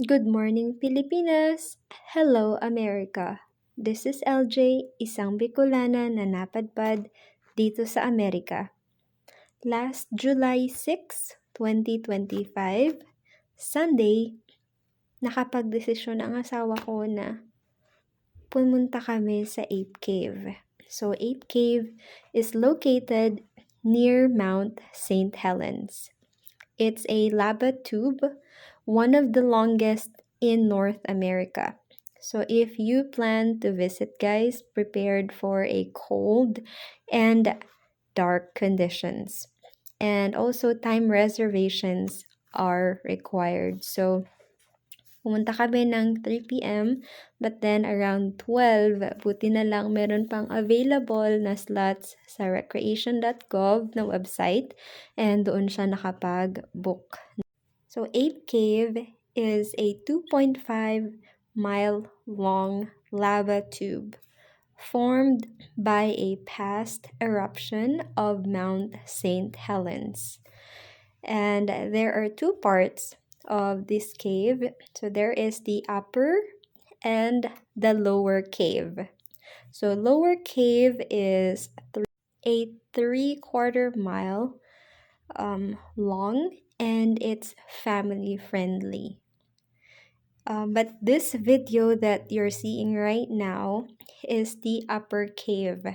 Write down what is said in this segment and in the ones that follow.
Good morning, Pilipinas! Hello, America! This is LJ, isang Bicolana na napadpad dito sa Amerika. Last July 6, 2025, Sunday, nakapagdesisyon ang asawa ko na pumunta kami sa Ape Cave. So, Ape Cave is located near Mount St. Helens. It's a lava tube one of the longest in North America. So if you plan to visit, guys, prepared for a cold and dark conditions. And also time reservations are required. So pumunta kami ng 3 p.m. But then around 12, buti na lang meron pang available na slots sa recreation.gov na website. And doon siya nakapag-book so Ape Cave is a 2.5 mile long lava tube formed by a past eruption of Mount St. Helens. And there are two parts of this cave. So there is the upper and the lower cave. So lower cave is a three quarter mile um, long and it's family friendly. Um, but this video that you're seeing right now is the upper cave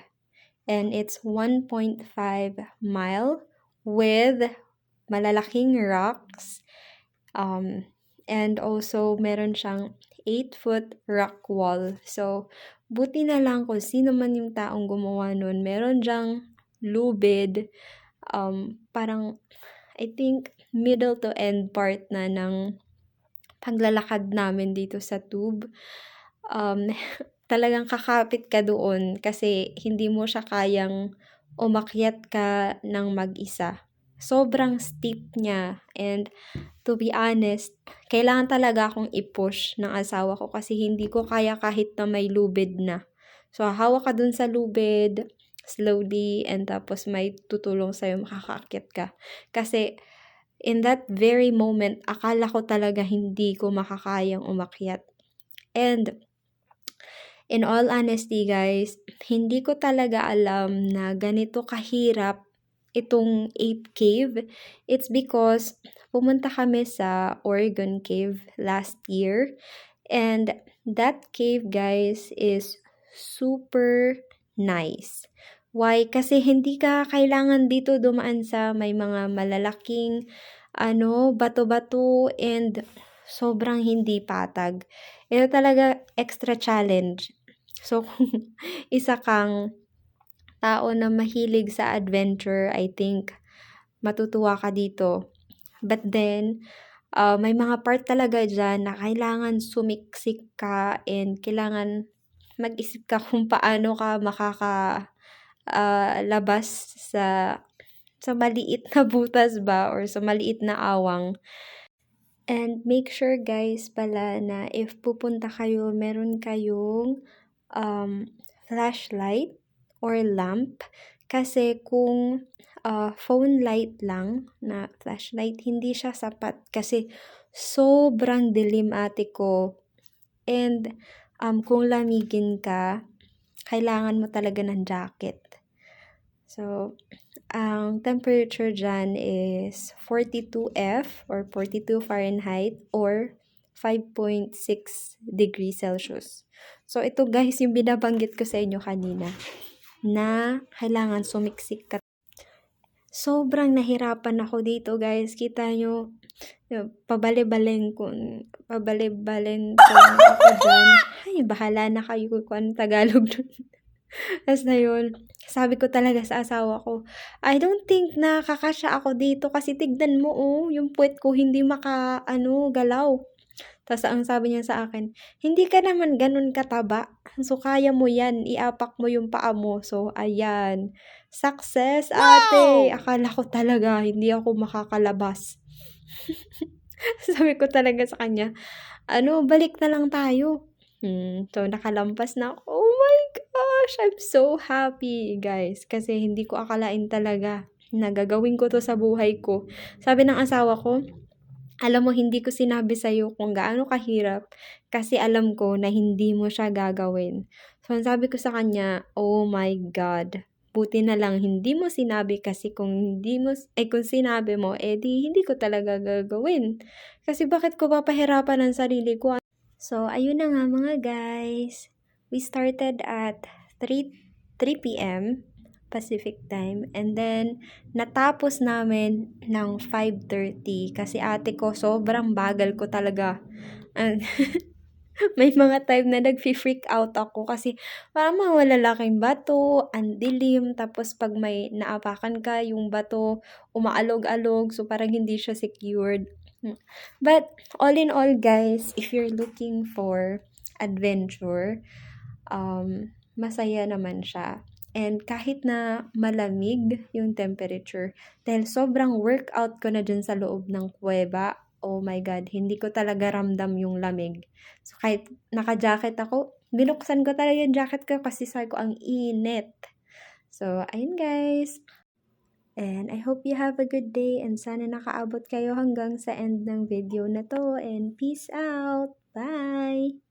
and it's 1.5 mile with malalaking rocks um, and also meron siyang 8 foot rock wall. So, buti na lang kung sino man yung taong gumawa nun. Meron diyang lubid, um, parang I think middle to end part na ng paglalakad namin dito sa tube. Um, talagang kakapit ka doon kasi hindi mo siya kayang umakyat ka ng mag-isa. Sobrang steep niya and to be honest, kailangan talaga akong i-push ng asawa ko kasi hindi ko kaya kahit na may lubid na. So, hawak ka dun sa lubid, slowly and tapos may tutulong sa'yo makakaakyat ka. Kasi in that very moment, akala ko talaga hindi ko makakayang umakyat. And in all honesty guys, hindi ko talaga alam na ganito kahirap itong Ape Cave. It's because pumunta kami sa Oregon Cave last year. And that cave guys is super nice. Why? Kasi hindi ka kailangan dito dumaan sa may mga malalaking ano, bato-bato and sobrang hindi patag. Ito talaga extra challenge. So, kung isa kang tao na mahilig sa adventure, I think matutuwa ka dito. But then, uh, may mga part talaga dyan na kailangan sumiksik ka and kailangan mag-isip ka kung paano ka makaka uh, labas sa sa maliit na butas ba or sa maliit na awang. And make sure guys pala na if pupunta kayo, meron kayong um, flashlight or lamp. Kasi kung uh, phone light lang na flashlight, hindi siya sapat. Kasi sobrang dilim ate ko. And um, kung lamigin ka, kailangan mo talaga ng jacket. So, ang temperature dyan is 42 F or 42 Fahrenheit or 5.6 degrees Celsius. So, ito guys yung binabanggit ko sa inyo kanina na kailangan sumiksik ka. Sobrang nahirapan ako dito guys. Kita nyo, pabali-balen ko, pabali-balen ko ako dyan. Ay, bahala na kayo kung Tagalog dun. Tapos na yun, sabi ko talaga sa asawa ko, I don't think na kakasya ako dito kasi tignan mo oh, yung puwet ko hindi maka, ano, galaw. Tapos ang sabi niya sa akin, hindi ka naman ganun kataba. So, kaya mo yan. Iapak mo yung paa mo. So, ayan. Success, ate! Wow! Akala ko talaga, hindi ako makakalabas. sabi ko talaga sa kanya, ano, balik na lang tayo. Hmm, so, nakalampas na ako. Oh my gosh! I'm so happy, guys. Kasi hindi ko akalain talaga na gagawin ko to sa buhay ko. Sabi ng asawa ko, Alam mo, hindi ko sinabi sa'yo kung gaano kahirap kasi alam ko na hindi mo siya gagawin. So, ang sabi ko sa kanya, oh my God, buti na lang hindi mo sinabi kasi kung hindi mo, eh kung sinabi mo, eh di hindi ko talaga gagawin. Kasi bakit ko papahirapan ang sarili ko? So, ayun na nga mga guys. We started at 3, 3 p.m. Pacific time. And then, natapos namin ng 5.30 kasi ate ko, sobrang bagal ko talaga. And, may mga time na nag-freak out ako kasi parang mga malalaking bato, ang dilim, tapos pag may naapakan ka, yung bato umaalog-alog, so parang hindi siya secured. But all in all guys, if you're looking for adventure, um, masaya naman siya. And kahit na malamig yung temperature, dahil sobrang workout ko na dyan sa loob ng kuweba, oh my God, hindi ko talaga ramdam yung lamig. So kahit naka-jacket ako, binuksan ko talaga yung jacket ko kasi sabi ko ang init. So, ayun guys. And I hope you have a good day and sana nakaabot kayo hanggang sa end ng video na to and peace out. Bye!